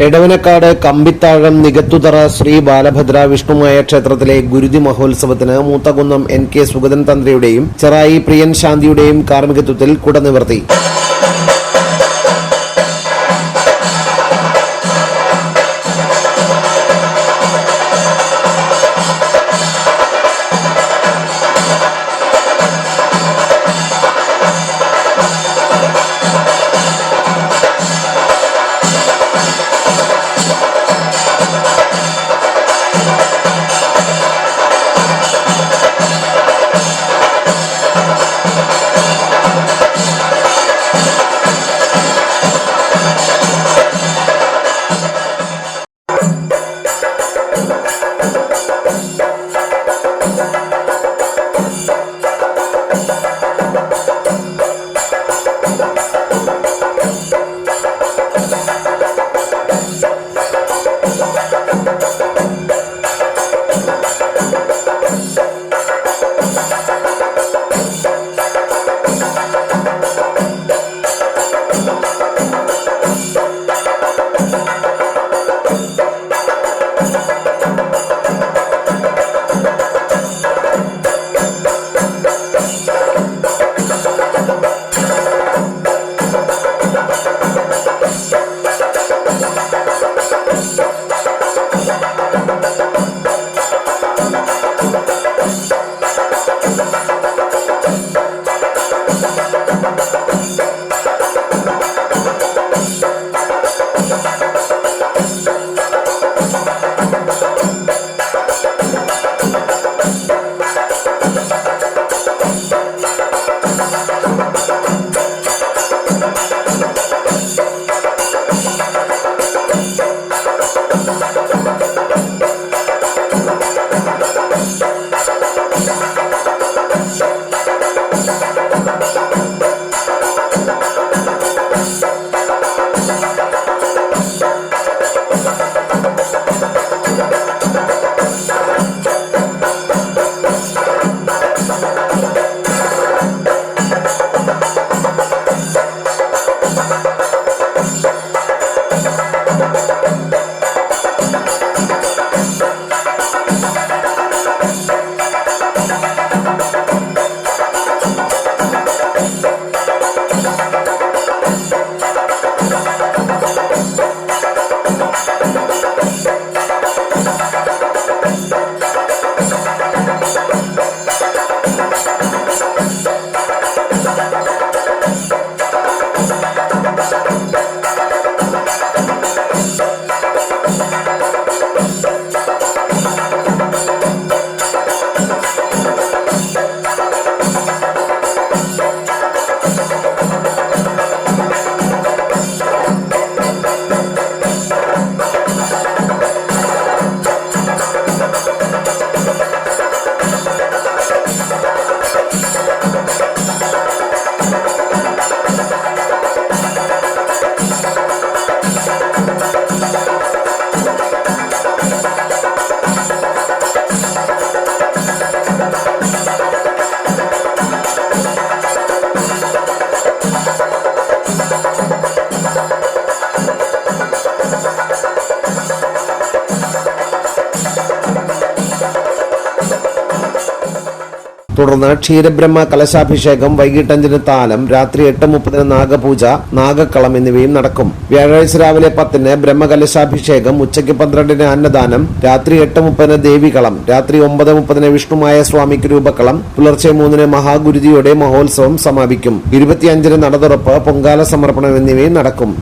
എടവനക്കാട് കമ്പിത്താഴം നികത്തുതറ ശ്രീ ബാലഭദ്ര വിഷ്ണുമായ ക്ഷേത്രത്തിലെ ഗുരുതി മഹോത്സവത്തിന് മൂത്തകുന്നം എൻ കെ സുഗതൻ തന്ത്രിയുടെയും ചെറായി പ്രിയൻ ശാന്തിയുടെയും കാർമ്മികത്വത്തിൽ കുടനിവർത്തി Thank you. തുടർന്ന് ക്ഷീരബ്രഹ്മ കലശാഭിഷേകം വൈകിട്ട് അഞ്ചിന് താലം രാത്രി എട്ട് മുപ്പതിന് നാഗപൂജ നാഗക്കളം എന്നിവയും നടക്കും. വ്യാഴാഴ്ച രാവിലെ പത്തിന് ബ്രഹ്മകലശാഭിഷേകം ഉച്ചയ്ക്ക് പന്ത്രണ്ടിന് അന്നദാനം രാത്രി എട്ട് മുപ്പതിന് ദേവികളം രാത്രി ഒമ്പത് മുപ്പതിന് വിഷ്ണുമായ സ്വാമിക്ക് രൂപക്കളം പുലർച്ചെ മൂന്നിന് മഹാഗുരുതിയോടെ മഹോത്സവം സമാപിക്കും. ഇരുപത്തിയഞ്ചിന് നടതുറപ്പ് പൊങ്കാല സമർപ്പണം എന്നിവയും നടക്കും.